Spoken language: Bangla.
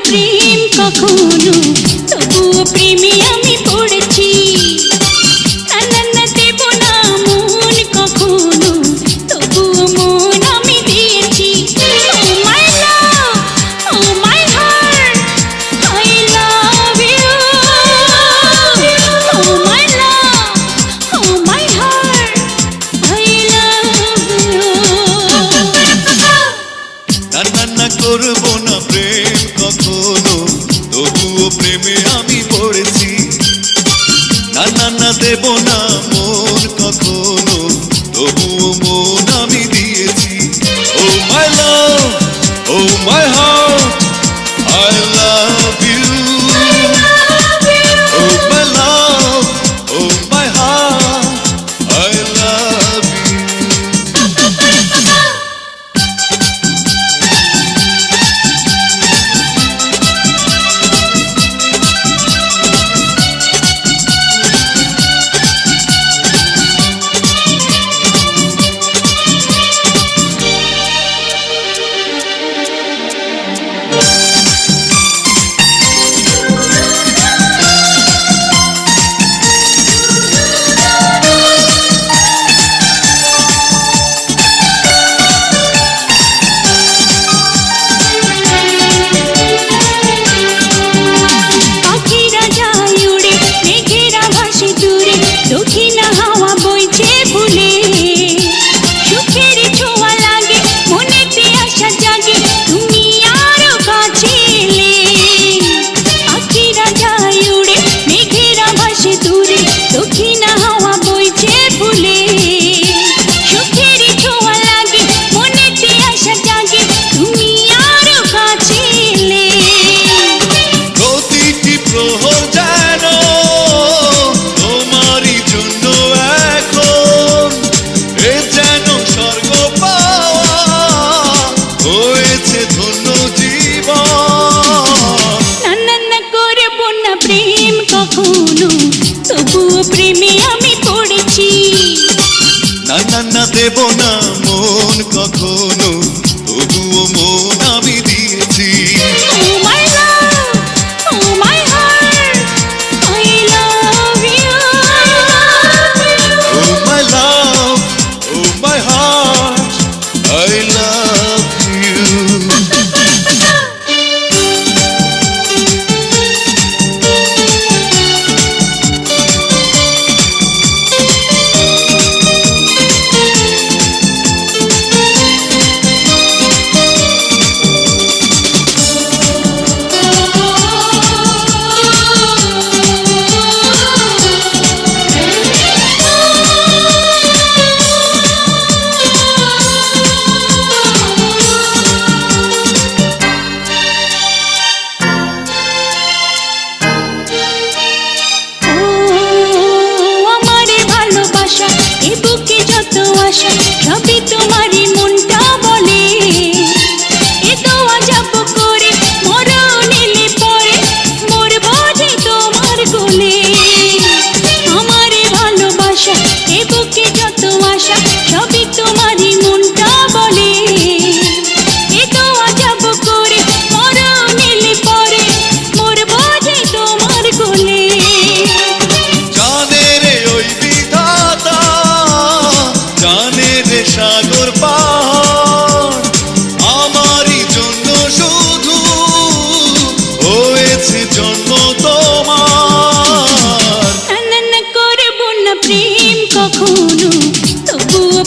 প্রেম কখনো তবুও প্রেমী করব না প্রেম কখনো তবুও প্রেমে আমি পড়েছি। না না না দেব না মোর श्री শুধু হয়েছে জন্ম তোমার। করে না প্রেম কখনো তবুও